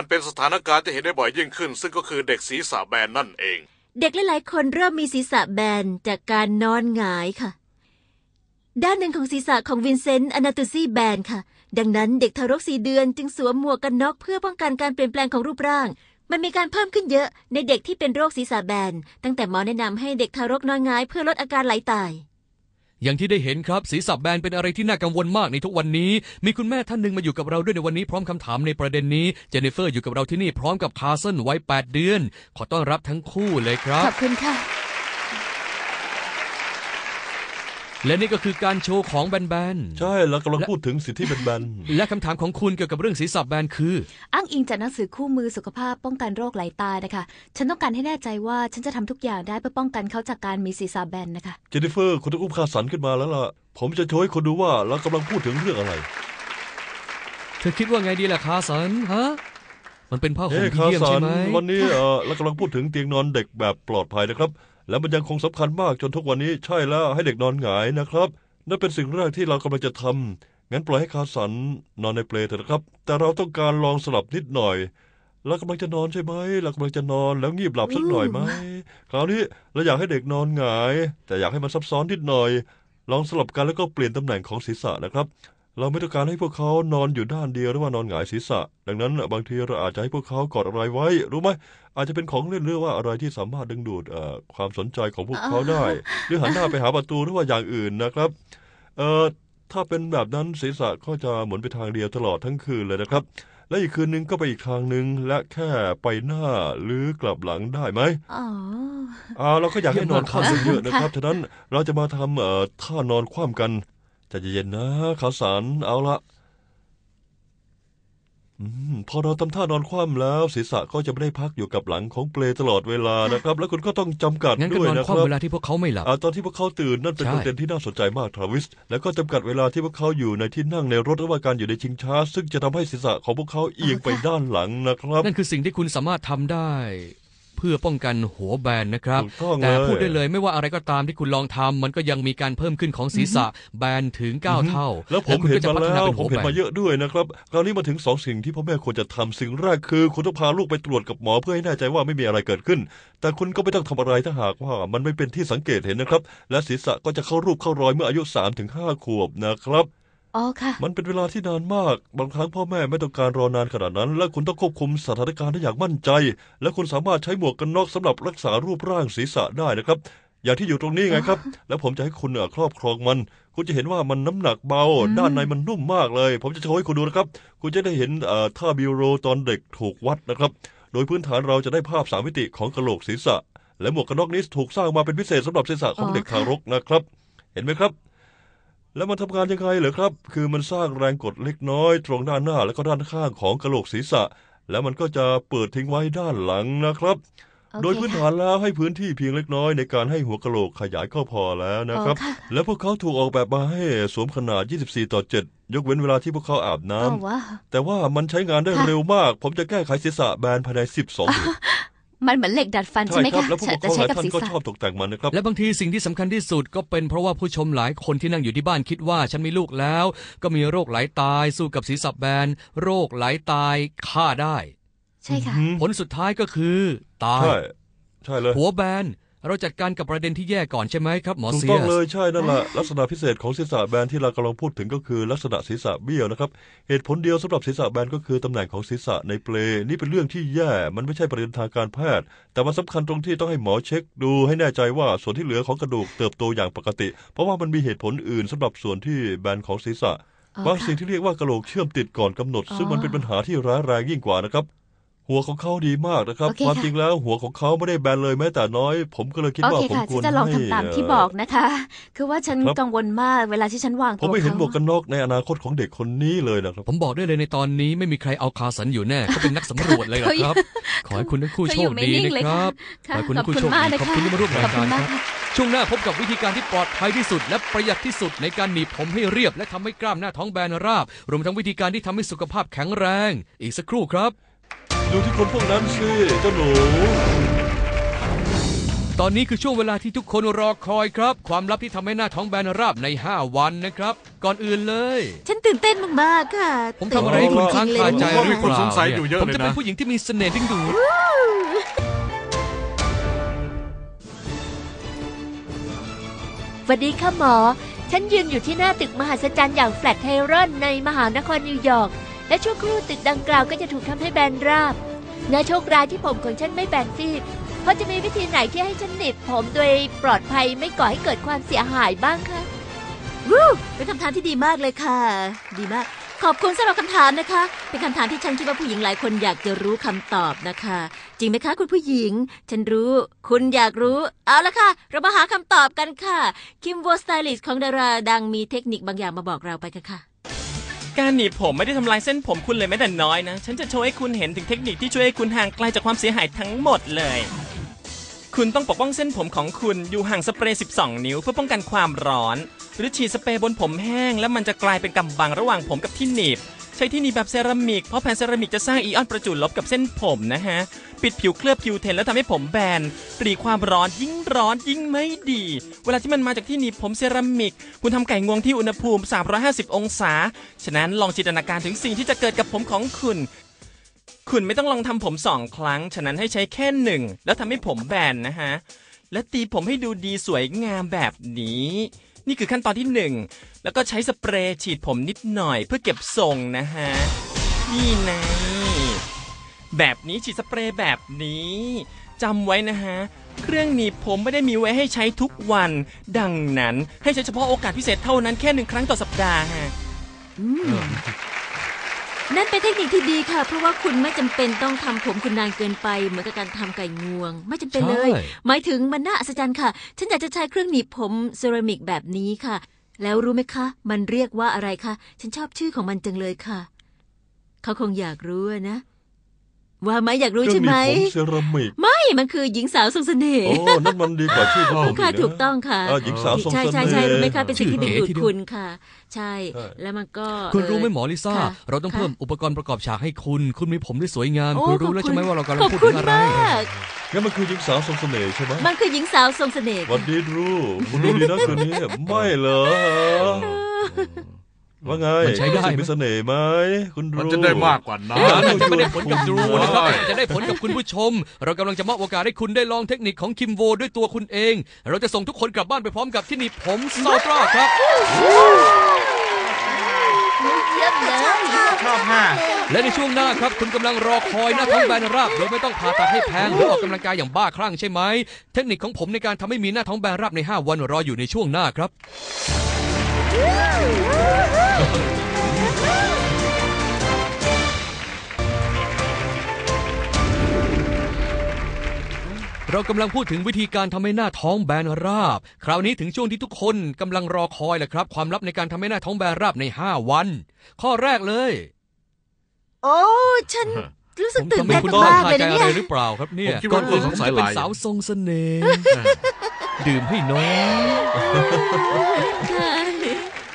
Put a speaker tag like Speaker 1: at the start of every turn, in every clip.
Speaker 1: มันเป็นสถานการณ์ที่เห็นได้บ่อยยิ่งขึ้น ซึ่งก็คือเด็กศีรษะแบนนั่นเอง
Speaker 2: เด็กหลายๆคนเริ่มมีศีรษะแบนจากการนอนหงายค่ะ ด้านหนึ่งของศีรษะของวินเซนต์อนาตูซี่แบนค่ะ ดังนั้นเด็กทารกสี่เดือนจึงสวมหมวกกันน็อกเพื่อป้องกันการเปลี่ยนแปลงของรูปร่าง มันมีการเพิ่มขึ้นเยอะในเด็กที่เป็นโรคศีรษะแบน ตั้งแต่หมอแนะนำให้เด็กทารกนอนหงายเพื่อลดอาการไหลตาย
Speaker 3: อย่างที่ได้เห็นครับศีรษะแบนเป็นอะไรที่น่ากังวลมากในทุกวันนี้ มีคุณแม่ท่านหนึ่งมาอยู่กับเราด้วยในวันนี้พร้อมคำถามในประเด็นนี้เจนนิเฟอร์อยู่กับเราที่นี่พร้อมกับคาร์เซนไว้8เดือน ขอต้อนรับทั้งคู่เลยครับ
Speaker 2: ขอบคุณค่ะ
Speaker 3: และนี่ก็คือการโชว์ของแบน
Speaker 4: ใช่เรากำลังพูดถึงสิทธิแบน
Speaker 3: ๆ และคำถามของคุณเกี่ยวกับเรื่องศีรษะแบนคือ
Speaker 5: อ้างอิงจากหนังสือคู่มือสุขภาพป้องกันโรคไหลตายนะคะ ฉันต้องการให้แน่ใจว่าฉันจะทำทุกอย่างได้เพื่อป้องกันเขาจากการมีศีรษะแบนนะคะ
Speaker 4: ๆเจนนิเฟอร์คุณต้องอุ้มคาสันขึ้นมาแล้วล่ะ ผมจะโชว์ให้คนดูว่าเรากำลังพูดถึงเรื่องอะไร
Speaker 3: เธอคิดว่าไงดีล่ะคาร์เซนฮะ มันเป็นผ้าห่
Speaker 4: เฮ้
Speaker 3: ม
Speaker 4: ย
Speaker 3: ที่
Speaker 4: คา
Speaker 3: เยี่ยม
Speaker 4: สั
Speaker 3: ใช่
Speaker 4: น
Speaker 3: ไหม
Speaker 4: วันนี้เออเรากำลังพูดถึงเตียงนอนเด็กแบบปลอดภัยนะครับ และมันยังคงสำคัญมากจนทุกวันนี้ใช่แล้วให้เด็กนอนหงายนะครับ นั่นเป็นสิ่งแรกที่เรากำลังจะทำงั้นปล่อยให้คาสันนอนในเปลเถอะนะครับ แต่เราต้องการลองสลับนิดหน่อยเรากำลังจะนอนใช่ไหมเรากำลังจะนอนแล้วงีบหลับสักหน่อยไหมคราวนี้เราอยากให้เด็กนอนหงาย แต่อยากให้มันซับซ้อนนิดหน่อย ลองสลับกันแล้วก็เปลี่ยนตำแหน่งของศีรษะนะครับ เราไม่ต้องการให้พวกเขานอนอยู่ด้านเดียวหรือว่านอนหงายศีรษะ ดังนั้นบางทีเราอาจจะให้พวกเขากอดอะไรไว้ รู้ไหมอาจจะเป็นของเล่นหรือว่าอะไรที่สามารถดึงดูดเอ่อความสนใจของพวกเขาได้ หรือหันหน้าไปหาประตูหรือว่าอย่างอื่นนะครับเอ่อถ้าเป็นแบบนั้นศีรษะก็จะหมุนไปทางเดียวตลอดทั้งคืนเลยนะครับ และอีกคืนนึงก็ไปอีกทางหนึ่งและแค่ไปหน้าหรือกลับหลังได้ไหม
Speaker 2: อ๋อ
Speaker 4: อ่าเราก็อยากให้นอนคว่ำเยอะๆนะครับ
Speaker 2: ค่ะ
Speaker 4: ฉะนั้นเราจะมาทำเอ่อท่านอนคว่ำกัน ใจะเย็นๆนะขาวสารเอาละอืมพอเราทำท่านอนคว่ำแล้ว ศีรษะก็จะไม่ได้พักอยู่กับหลังของเปลตลอดเวลานะครับ แล้วคุณก็ต้องจำกัด
Speaker 3: งั้นก็
Speaker 4: ด้วย
Speaker 3: นอน
Speaker 4: นะ
Speaker 3: ค
Speaker 4: ครั
Speaker 3: ว่ำ
Speaker 4: บ
Speaker 3: เวลาที่พวกเขาไม่หลับ
Speaker 4: อ่าตอนที่พวกเขาตื่นนั่นเป็น
Speaker 3: ใช่
Speaker 4: ประเด็นที่น่าสนใจมากทราวิส แล้วก็จำกัดเวลาที่พวกเขาอยู่ในที่นั่งในรถหรือว่าการอยู่ในชิงช้า ซึ่งจะทำให้ศีรษะของพวกเขาเอียงไปด้านหลังนะครับ
Speaker 3: นั่นคือสิ่งที่คุณสามารถทำได้ เพื่อป้องกันหัวแบนนะครับ
Speaker 4: ถูกต้อง
Speaker 3: แต่
Speaker 4: เลย
Speaker 3: พูดได้เลยไม่ว่าอะไรก็ตามที่คุณลองทำมันก็ยังมีการเพิ่มขึ้นของศีรษะแบนถึง 9 เท่า
Speaker 4: แล้วผม
Speaker 3: คุณ
Speaker 4: เห็
Speaker 3: ก็
Speaker 4: น
Speaker 3: จะ
Speaker 4: มา
Speaker 3: พัฒ
Speaker 4: แล้
Speaker 3: นาวเป็น
Speaker 4: ผ
Speaker 3: หั
Speaker 4: ม
Speaker 3: ว
Speaker 4: เห็น
Speaker 3: แบ
Speaker 4: มานเยอะด้วยนะครับคราวนี้มาถึงสองสิ่งที่พ่อแม่ควรจะทำสิ่งแรกคือคุณต้องพาลูกไปตรวจกับหมอเพื่อให้แน่ใจว่าไม่มีอะไรเกิดขึ้น แต่คุณก็ไม่ต้องทำอะไรถ้าหากว่ามันไม่เป็นที่สังเกตเห็นนะครับ และศีรษะก็จะเข้ารูปเข้ารอยเมื่ออายุ3-5ถึงขวบนะครับ
Speaker 5: อ๋อค่ะ
Speaker 4: มันเป็นเวลาที่นานมาก บางครั้งพ่อแม่ไม่ต้องการรอนานขนาดนั้น และคุณต้องควบคุมสถานการณ์ได้อย่างมั่นใจ และคุณสามารถใช้หมวกกันน็อกสำหรับรักษารูปร่างศีรษะได้นะครับ อย่างที่อยู่ตรงนี้ไงครับ แล้วผมจะให้คุณเอ่อครอบครองมัน คุณจะเห็นว่ามันน้ำหนักเบา ด้านในมันนุ่มมากเลย ผมจะโชว์ให้คุณดูนะครับ คุณจะได้เห็นเอ่อท่าบิวโรตอนเด็กถูกวัดนะครับ โดยพื้นฐานเราจะได้ภาพสามมิติของกระโหลกศีรษะ และหมวกกันน็อกนี้ถูกสร้างมาเป็นพิเศษสำหรับศีรษะของเด็กทารกนะครับ เห็นไหมครับ แล้วมันทำงานยังไงเหรอครับ คือมันสร้างแรงกดเล็กน้อย ตรงด้านหน้าและก็ด้านข้างของกระโหลกศีรษะ แล้วมันก็จะเปิดทิ้งไว้ด้านหลังนะครับ
Speaker 5: โอเค
Speaker 4: โดยพื้นฐานแล้วให้พื้นที่เพียงเล็กน้อยในการให้หัวกะโหลกขยายก็พอแล้วนะครับ
Speaker 5: อ๋อค่ะ
Speaker 4: และพวกเขาถูกออกแบบมาให้สวมขนาด 24 ต่อ 7 ยกเว้นเวลาที่พวกเขาอาบน้ำ
Speaker 5: อ๋อว้าว
Speaker 4: แต่ว่ามันใช้งานได้
Speaker 5: ค่ะ
Speaker 4: เร็วมาก ผมจะแก้ไขศีรษะแบนภายใน 12เดือน
Speaker 5: มันเหมือนเหล็กดัดฟันใช่
Speaker 4: ใช่
Speaker 5: ไหม
Speaker 4: ครับ
Speaker 5: คะ
Speaker 4: แล้วผู้ปกคร
Speaker 5: จะ
Speaker 4: องห
Speaker 5: ใช้
Speaker 4: ลาย
Speaker 5: กับ
Speaker 4: ท่าน
Speaker 5: ศีร
Speaker 4: ก็
Speaker 5: ษะ
Speaker 4: ชอบตกแต่งมันนะครับ
Speaker 3: และบางทีสิ่งที่สำคัญที่สุดก็เป็นเพราะว่าผู้ชมหลายคนที่นั่งอยู่ที่บ้านคิดว่าฉันมีลูกแล้ว ก็มีโรคไหลตายสู้กับศีรษะแบน โรคไหลตายฆ่าได้
Speaker 5: ใช่ค่ะ
Speaker 4: อืม
Speaker 3: ผลสุดท้ายก็คือ ตาย
Speaker 4: ใช่ ใช่เลย
Speaker 3: หัวแบน เราจัดการกับประเด็นที่แย่ก่อนใช่ไหมครับหมอ
Speaker 4: ถูก
Speaker 3: เซี
Speaker 4: ต้
Speaker 3: ย
Speaker 4: อง
Speaker 3: ส
Speaker 4: เลยใช่นั่นแหละลักษณะพิเศษของศีรษะแบนที่เรากำลังพูดถึงก็คือลักษณะศีรษะเบี้ยวนะครับเหตุผลเดียวสำหรับศีรษะแบนก็คือตำแหน่งของศีรษะในเปลนี่เป็นเรื่องที่แย่ มันไม่ใช่ประเด็นทางการแพทย์ แต่มันสำคัญตรงที่ต้องให้หมอเช็ค ดูให้แน่ใจว่าส่วนที่เหลือของกระดูกเติบโตอย่างปกติ เพราะว่ามันมีเหตุผลอื่นสำหรับส่วนที่แบนของศีรษะ
Speaker 5: อ๋อบา
Speaker 4: ง
Speaker 5: ค่ะ
Speaker 4: สิ่งที่เรียกว่ากระโหลกเชื่อมติดก่อนกำหนด
Speaker 5: อ๋อ
Speaker 4: ซึ่งมันเป็นปัญหาที่ร้ายแรงยิ่งกว่านะครับ หัวของเขาดีมากนะครับ
Speaker 5: โอเค
Speaker 4: ความ
Speaker 5: ค่ะ
Speaker 4: จริงแล้วหัวของเขาไม่ได้แบนเลยแม้แต่น้อย ผมก็เลยคิด
Speaker 5: โอ
Speaker 4: ว่า
Speaker 5: เค
Speaker 4: ผม
Speaker 5: ค่ะ
Speaker 4: คว
Speaker 5: ฉั
Speaker 4: ร
Speaker 5: นจะลอง
Speaker 4: ให้
Speaker 5: ทำตามที่
Speaker 4: เบ
Speaker 5: อกนะคะ คือว่าฉัน
Speaker 4: ครับ
Speaker 5: กังวลมากเวลาที่ฉันวาง
Speaker 4: ผม
Speaker 5: ตัว
Speaker 4: ไม่เห็น
Speaker 5: เขา
Speaker 4: หมวกกันน็อกในอนาคตของเด็กคนนี้เลยนะครับ
Speaker 3: ผมบอกได้เลยในตอนนี้ไม่มีใครเอาคาสันอยู่แน่เขาเป็นนักสำรวจเลยเหรอครับ ขอให้คุณทั้งคู่
Speaker 5: เธอ
Speaker 3: โช
Speaker 5: อยู่
Speaker 3: ค
Speaker 5: ไม่
Speaker 3: ดี
Speaker 5: นิ่ง
Speaker 3: นะ
Speaker 5: เลย
Speaker 3: ค
Speaker 5: ค่ะ
Speaker 3: รับ
Speaker 5: ค่ะ
Speaker 3: ขอให้คุณ
Speaker 5: ข
Speaker 3: ทั้
Speaker 5: อบ
Speaker 3: งคู่
Speaker 5: คุณ
Speaker 3: โชค
Speaker 5: มาก
Speaker 3: ดี
Speaker 5: เลย
Speaker 3: ขอบ
Speaker 5: ค่ะ
Speaker 3: คุณที่มาร่วมราย
Speaker 5: ขอบ
Speaker 3: กา
Speaker 5: คุ
Speaker 3: ร
Speaker 5: ณ
Speaker 3: ค
Speaker 5: มาก
Speaker 3: รับ
Speaker 5: ค่ะ
Speaker 3: ช่วงหน้าพบกับวิธีการที่ปลอดภัยที่สุด และประหยัดที่สุดในการหนีบผมให้เรียบ และทำให้กล้ามหน้าท้องแบนราบ รวมทั้งวิธีการที่ทำให้สุขภาพแข็งแรง อีกสักครู่ครับ
Speaker 4: ดูที่คนพวกนั้นสิเจ้าหนู
Speaker 3: ตอนนี้คือช่วงเวลาที่ทุกคนรอคอยครับ ความลับที่ทำให้หน้าท้องแบนราบใน 5 วันนะครับ ก่อนอื่นเลย
Speaker 2: ฉันตื่นเต้นมากๆค่ะ
Speaker 3: ผมทำอะไรให้คุณค้างคาใจห
Speaker 1: ผม
Speaker 3: รือ
Speaker 1: มี
Speaker 3: เป
Speaker 1: คน
Speaker 3: ล่า
Speaker 1: สงสัยอยู่เยอะ
Speaker 3: ผม
Speaker 1: เลย
Speaker 3: จะเป็น
Speaker 1: นะ
Speaker 3: ผู้หญิงที่มีเสน่ห์ดึงดูด
Speaker 6: สวัสดีค่ะหมอ ฉันยืนอยู่ที่หน้าตึกมหัศจรรย์อย่างแฟลตไทรอนในมหานครนิวยอร์ก และชั่วครู่ตึกดังกล่าวก็จะถูกทำให้แบนราบน่าโชคร้ายที่ผมของฉันไม่แบนซีดเพราะจะมีวิธีไหนที่ให้ฉันหนีบผมโดยปลอดภัยไม่ก่อให้เกิดความเสียหายบ้างคะ
Speaker 2: วู้เป็นคำถามที่ดีมากเลยค่ะ ดีมาก ขอบคุณสำหรับคำถามนะคะ เป็นคำถามที่ฉันคิดว่าผู้หญิงหลายคนอยากจะรู้คำตอบนะคะ จริงไหมคะคุณผู้หญิง ฉันรู้ คุณอยากรู้ เอาละค่ะ เรามาหาคำตอบกันค่ะ คิมโวสไตลิสของดาราดังมีเทคนิคบางอย่างมาบอกเราไปกันค่ะ
Speaker 7: การหนีบผมไม่ได้ทำลายเส้นผมคุณเลยแม้แต่น้อยนะ ฉันจะโชว์ให้คุณเห็นถึงเทคนิคที่ช่วยให้คุณห่างไกลจากความเสียหายทั้งหมดเลย คุณต้องปกป้องเส้นผมของคุณอยู่ห่างสเปรย์ 12 นิ้วเพื่อป้องกันความร้อน หรือฉีดสเปรย์บนผมแห้ง แล้วมันจะกลายเป็นกำบังระหว่างผมกับที่หนีบ ใช้ที่หนีบแบบเซรามิก เพราะแผ่นเซรามิกจะสร้างอีออนประจุลบกับเส้นผมนะฮะ ปิดผิวเคลือบคิวเทนแล้วทำให้ผมแบนปรีความร้อนยิ่งร้อนยิ่งไม่ดี เวลาที่มันมาจากที่หนีบผมเซรามิก คุณทำไก่งวงที่อุณหภูมิ 350 องศา ฉะนั้นลองจินตนาการถึงสิ่งที่จะเกิดกับผมของคุณ คุณไม่ต้องลองทำผมสองครั้ง ฉะนั้นให้ใช้แค่หนึ่งแล้วทำให้ผมแบนนะฮะ และตีผมให้ดูดีสวยงามแบบนี้ นี่คือขั้นตอนที่หนึ่งแล้วก็ใช้สเปรย์ฉีดผมนิดหน่อย เพื่อเก็บทรงนะฮะ นี่นะแบบนี้ฉีดสเปรย์แบบนี้จำไว้นะฮะ เครื่องหนีบผมไม่ได้มีไว้ให้ใช้ทุกวัน ดังนั้นให้ใช้เฉพาะโอกาสพิเศษเท่านั้นแค่หนึ่งครั้งต่อสัปดาห์ฮะ
Speaker 2: อืม นั่นเป็นเทคนิคที่ดีค่ะ เพราะว่าคุณไม่จำเป็นต้องทำผมคุณนานเกินไปเหมือนกับการทำไก่งวง ไม่จำเป็นเลย
Speaker 3: ใช่
Speaker 2: หมายถึงมันน่าอัศจรรย์ค่ะ ฉันอยากจะใช้เครื่องหนีบผมเซรามิกแบบนี้ค่ะ แล้วรู้ไหมคะ มันเรียกว่าอะไรคะ ฉันชอบชื่อของมันจังเลยค่ะ เขาคงอยากรู้อะนะ ว่าไหมอยากรู้
Speaker 4: เครื่
Speaker 2: ใช่
Speaker 4: องห
Speaker 2: ไหม
Speaker 4: นีบผมเซรามิก
Speaker 2: ไม่มันคือหญิงสาวทรงเสน่ห์
Speaker 4: โอ้ นั่นมันดีกว่าชื่อของผม
Speaker 2: ค่ะ
Speaker 4: อีกนะ
Speaker 2: ถูกต้องค่ะ
Speaker 4: อ่าหญิงสาวทรง
Speaker 2: ใช่
Speaker 4: เสน่ห์
Speaker 2: ใช่ใช่รู้ไหมคะเป็นสิ่งที่ดึงดูด
Speaker 3: ชื่อเก๋ทีเดียว
Speaker 2: คุณค่ะ ใช่
Speaker 4: ใช่
Speaker 2: แล้วมันก็
Speaker 3: คุณรู้ไหม
Speaker 2: เอ่อ
Speaker 3: หมอลิซ่า
Speaker 2: ค่ะ
Speaker 3: เราต้อง
Speaker 2: ค่ะ
Speaker 3: เพิ่มอุปกรณ์ประกอบฉากให้คุณ คุณมีผมที่สวยงาม
Speaker 2: โอ้
Speaker 3: คุณรู้แล้ว
Speaker 2: ขอบคุณ
Speaker 3: ใช่ไหมว่าเรากำลัง
Speaker 2: ขอบ
Speaker 3: พูด
Speaker 2: คุ
Speaker 3: ถึ
Speaker 2: ณ
Speaker 3: งอะไร
Speaker 2: มาก
Speaker 4: งั้นมันคือหญิงสาวทรงเสน่ห์ใช่ไหม
Speaker 2: มันคือหญิงสาวทรงเสน่ห์
Speaker 4: วัน
Speaker 2: ค่ะ
Speaker 4: ดีรู้คุณรู้ดีนะคืนนี้ ไม่เหรอ ว่าไง
Speaker 3: มันใช้ได้ไหม
Speaker 4: รู้สึกมีเสน่ห์ไหมคุณรู้
Speaker 1: มันจะได้มากกว่านั้
Speaker 3: อ่าน
Speaker 1: น
Speaker 3: มันจะไม่ได้ผลกับดรูนะครับ
Speaker 1: ใช่
Speaker 3: จะได้ผลกับคุณผู้ชม เรากำลังจะมอบโอกาสให้คุณได้ลองเทคนิคของคิมโวด้วยตัวคุณเอง เราจะส่งทุกคนกลับบ้านไปพร้อมกับที่หนีบผมซาวตราครับ
Speaker 6: เยี่ยมเลย
Speaker 7: ชอบมาก
Speaker 3: และในช่วงหน้าครับ คุณกำลังรอคอยหน้าท้องแบนราบโดยไม่ต้องผ่าตัดให้แพงหรือออกกำลังกายอย่างบ้าคลั่งใช่ไหมเทคนิคของผมในการทำให้มีหน้าท้องแบนราบใน 5 วันรออยู่ในช่วงหน้าครับ เรากำลังพูดถึงวิธีการทำให้หน้าท้องแบนราบ คราวนี้ถึงช่วงที่ทุกคนกำลังรอคอยแหละครับ ความลับในการทำให้หน้าท้องแบนราบใน 5 วัน ข้อแรกเลย
Speaker 2: โอ้ฉันรู้สึก
Speaker 3: ผม
Speaker 2: ตื่น
Speaker 3: ทำให้
Speaker 2: เต้น
Speaker 3: คุณ
Speaker 2: มา
Speaker 3: ตั้ง
Speaker 2: ก
Speaker 3: คา
Speaker 2: เลย
Speaker 3: ใจ
Speaker 2: นะ
Speaker 3: อะไร
Speaker 2: เนี่ย
Speaker 3: หรือเปล่าครับเนี่ย
Speaker 1: ผมคิดว่า
Speaker 3: ก่อนอื่น
Speaker 1: คุณสงสัย
Speaker 3: จะเป็น
Speaker 1: หลาย
Speaker 3: สาวทรงเสน่ห์ดื่มให้น้อย
Speaker 2: ใช่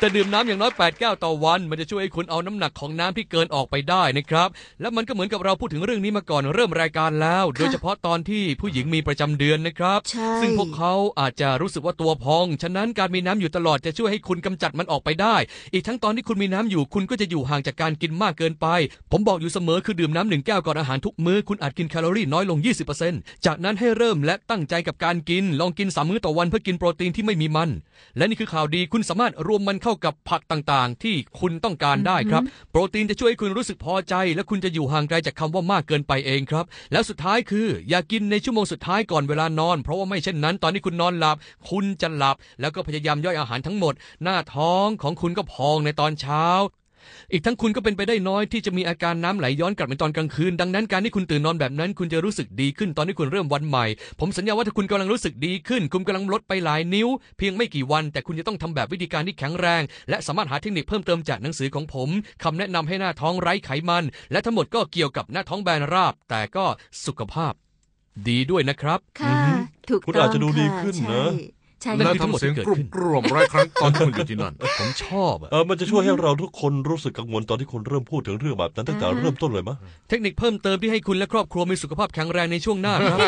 Speaker 3: แต่ดื่มน้ำอย่างน้อย 8 แก้วต่อวัน มันจะช่วยให้คุณเอาน้ำหนักของน้ำที่เกินออกไปได้นะครับ และมันก็เหมือนกับเราพูดถึงเรื่องนี้มาก่อนเริ่มรายการแล้ว โดยเฉพาะตอนที่ผู้หญิงมีประจำเดือนนะครับ
Speaker 2: ใช่
Speaker 3: ซึ่งพวกเขาอาจจะรู้สึกว่าตัวพอง ฉะนั้นการมีน้ำอยู่ตลอดจะช่วยให้คุณกำจัดมันออกไปได้ อีกทั้งตอนที่คุณมีน้ำอยู่คุณก็จะอยู่ห่างจากการกินมากเกินไป ผมบอกอยู่เสมอคือดื่มน้ำหนึ่งแก้วก่อนอาหารทุกมื้อคุณอาจกินแคลอรี่น้อยลง 20%จากนั้นให้เริ่มและตั้งใจกับการกิน ลองกินสามมื้อต่อวันเพื่อกินโปรตีนที่ไม่มีมัน และนี่คือข่าวดีคุณสามารถรวมมันเข้ากับผักต่างๆ ที่คุณต้องการได้ครับ โปรตีนจะช่วยให้คุณรู้สึกพอใจ และคุณจะอยู่ห่างไกลจากคำว่ามากเกินไปเองครับ แล้วสุดท้ายคือ อย่ากินในชั่วโมงสุดท้ายก่อนเวลานอน เพราะว่าไม่เช่นนั้น ตอนที่คุณนอนหลับ คุณจะหลับ แล้วก็พยายามย่อยอาหารทั้งหมด หน้าท้องของคุณก็พองในตอนเช้า อีกทั้งคุณก็เป็นไปได้น้อยที่จะมีอาการน้ำไหลย้อนกลับในตอนกลางคืน ดังนั้นการที่คุณตื่นนอนแบบนั้น คุณจะรู้สึกดีขึ้นตอนที่คุณเริ่มวันใหม่ ผมสัญญาว่าถ้าคุณกำลังรู้สึกดีขึ้น คุณกำลังลดไปหลายนิ้ว เพียงไม่กี่วัน แต่คุณจะต้องทำแบบวิธีการที่แข็งแรง และสามารถหาเทคนิคเพิ่มเติมจากหนังสือของผมคำแนะนำให้หน้าท้องไร้ไขมัน และทั้งหมดก็เกี่ยวกับหน้าท้องแบนราบ แต่ก็สุขภาพ ดีด้วยนะครับ
Speaker 2: ค่ะ ถูก
Speaker 4: คุณ
Speaker 2: ต้อง
Speaker 4: อาจจะดูดี
Speaker 2: ค่
Speaker 4: ขึ้น
Speaker 2: ใช่
Speaker 4: นะ
Speaker 2: ใช่
Speaker 3: นั่น
Speaker 1: และ
Speaker 3: คือทั้งหมด
Speaker 1: ทำเสียง
Speaker 3: ที่เกิด
Speaker 1: กรุบ
Speaker 3: ขึ้น
Speaker 1: กรวมร้อยครั้งตอนที่คุณอยู่ที่นั่น
Speaker 3: ผมชอบอะ
Speaker 4: เออมันจะช่วยให้เราทุกคนรู้สึกกังวลตอนที่คุณเริ่มพูดถึงเรื่องแบบนั้นตั้งแต่เริ่มต้นเลยมะ
Speaker 3: เทคนิคเพิ่มเติมที่ให้คุณและครอบครัวมีสุขภาพแข็งแรงในช่วงหน้าครับ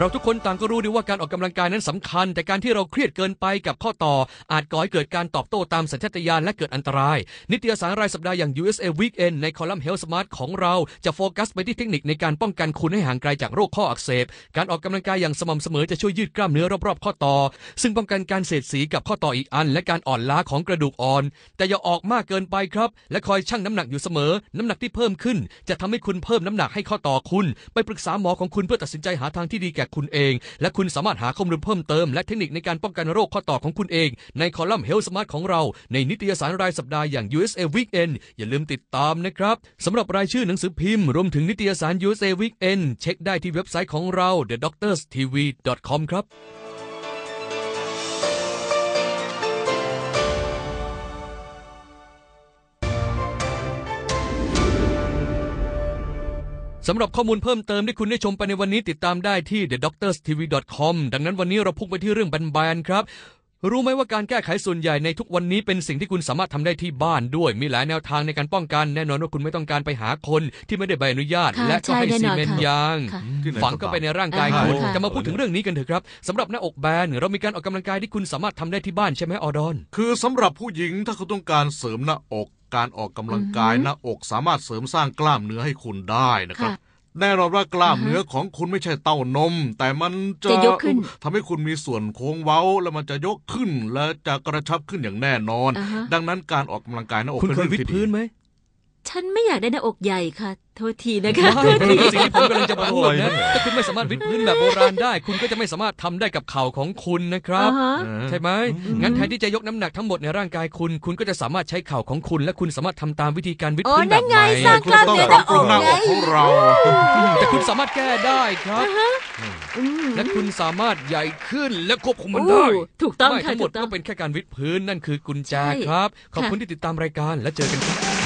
Speaker 3: เราทุกคนต่างก็รู้ดีว่าการออกกำลังกายนั้นสำคัญ แต่การที่เราเครียดเกินไปกับข้อต่อ อาจก่อให้เกิดการตอบโต้ตามสัญชาตญาณและเกิดอันตราย นิตยสารรายสัปดาห์อย่าง USA Weekend ในคอลัมน์ Health Smart ของเราจะโฟกัสไปที่เทคนิคในการป้องกันคุณให้ห่างไกลจากโรคข้ออักเสบ การออกกำลังกายอย่างสม่ำเสมอจะช่วยยืดกล้ามเนื้อรอบๆข้อต่อ ซึ่งป้องกันการเสียดสีกับข้อต่ออีกอัน และการอ่อนล้าของกระดูกอ่อน แต่อย่าออกมากเกินไปครับ และคอยชั่งน้ำหนักอยู่เสมอ น้ำหนักที่เพิ่มขึ้น จะทำให้คุณเพิ่มน้ำหนักให้ข้อต่อคุณ ไปปรึกษาหมอของคุณเพื่อตัดสินใจหาทางที่ดีแก่คุณเอง และคุณสามารถหาข้อมูลเพิ่มเติม และเทคนิคในการป้องกันโรคข้อต่อของคุณเอง ในคอลัมน์ Health Smart ของเรา ในนิตยสารรายสัปดาห์อย่าง USA Weekend อย่าลืมติดตามนะครับสำหรับรายชื่อหนังสือพิมพ์รวมถึงนิตยสาร USA Weekend เช็คได้ที่เว็บไซต์ของเรา thedoctorstv.com ครับ สำหรับข้อมูลเพิ่มเติมที่คุณได้ชมไปในวันนี้ติดตามได้ที่ thedoctorstv.com ดังนั้นวันนี้เราพุ่งไปที่เรื่องแบนๆครับ รู้ไหมว่าการแก้ไขส่วนใหญ่ในทุกวันนี้เป็นสิ่งที่คุณสามารถทำได้ที่บ้านด้วย มีหลายแนวทางในการป้องกัน แน่นอนว่าคุณไม่ต้องการไปหาคนที่ไม่ได้ใบอนุญาต
Speaker 2: ค่ะ
Speaker 3: และก็ให้
Speaker 2: ใช่
Speaker 3: ซี
Speaker 2: แน่นอน
Speaker 3: เมนต์
Speaker 2: ค่ะ
Speaker 3: ยาง
Speaker 2: ค่ะ
Speaker 1: ที่ไหน
Speaker 3: ฝัง
Speaker 1: ก็
Speaker 3: เข้า
Speaker 1: ตาม
Speaker 3: ไปในร่างกาย
Speaker 2: อ่า
Speaker 3: คุณ
Speaker 2: ค่ะ
Speaker 3: จะมาพูดถึงเรื่องนี้กันเถอะครับสำหรับหน้าอกแบนเรามีการออกกำลังกายที่คุณสามารถทำได้ที่บ้านใช่ไหมออดอน
Speaker 1: คือสำหรับผู้หญิงถ้าเขาต้องการเสริมหน้าอก การออกกำลังกายหน้าอกสามารถเสริมสร้างกล้ามเนื้อให้คุณได้นะครับ
Speaker 2: ค่ะ
Speaker 1: แน่นอนว่ากล้ามเนื้อของคุณไม่ใช่เต้านม แต่มันจะ
Speaker 2: จะยกขึ้น
Speaker 1: ทำให้คุณมีส่วนโค้งเว้าแล้วมันจะยกขึ้นและจะกระชับขึ้นอย่างแน่นอน
Speaker 2: อ่าฮะ
Speaker 1: ดังนั้นการออกกำลังกายหน้าอก
Speaker 3: คุณ
Speaker 1: เป็น
Speaker 3: เคย
Speaker 1: เรื่อง
Speaker 3: วิด
Speaker 1: ที่ดี
Speaker 3: พื้นไหม
Speaker 2: ฉันไม่อยากได้หน้าอกใหญ่ค่ะ โทษทีนะคะ
Speaker 3: ไม่
Speaker 2: โทษที
Speaker 3: สิ่งที่ผมกำลังจะพูด
Speaker 4: อะไร
Speaker 3: นะ
Speaker 4: เนี่ย
Speaker 3: ถ้าคุณไม่สามารถวิดพื้นแบบโบราณได้ คุณก็จะไม่สามารถทำได้กับเข่าของคุณนะครับ
Speaker 2: อ่าฮะ
Speaker 1: เออ
Speaker 3: ใช่ไหมงั้นแทนที่จะยกน้ำหนักทั้งหมดในร่างกายคุณ คุณก็จะสามารถใช้เข่าของคุณ และคุณสามารถทำตามวิธีการวิด
Speaker 2: โอ้
Speaker 3: พื้นแบ
Speaker 2: นั่
Speaker 3: บ
Speaker 2: น
Speaker 3: ให
Speaker 2: ไง
Speaker 3: ม่
Speaker 2: สร้าง
Speaker 1: คุณ
Speaker 2: กล้าม
Speaker 1: ต้อง
Speaker 2: เนื้อ
Speaker 1: ป
Speaker 2: ห
Speaker 1: รั
Speaker 2: น้า
Speaker 1: บอกปรุงหน้า
Speaker 2: ไง
Speaker 1: อกของเรา
Speaker 3: แต่คุณสามารถแก้ได้ครับ
Speaker 2: อืม
Speaker 3: และคุณสามารถใหญ่ขึ้นและควบคุมมัน
Speaker 2: โอ้
Speaker 3: ได้
Speaker 2: ถูกต้อง
Speaker 3: ไม่
Speaker 2: ค่ะ
Speaker 3: ทั้งหม
Speaker 2: ถู
Speaker 3: ด
Speaker 2: กต้อ
Speaker 3: ก็
Speaker 2: ง
Speaker 3: เป็นแค่การวิดพื้นนั่นคือกุญแจ
Speaker 2: ใช่
Speaker 3: ครับขอบ
Speaker 2: ค่ะ
Speaker 3: คุณที่ติดตามรายการและเจอกันครับ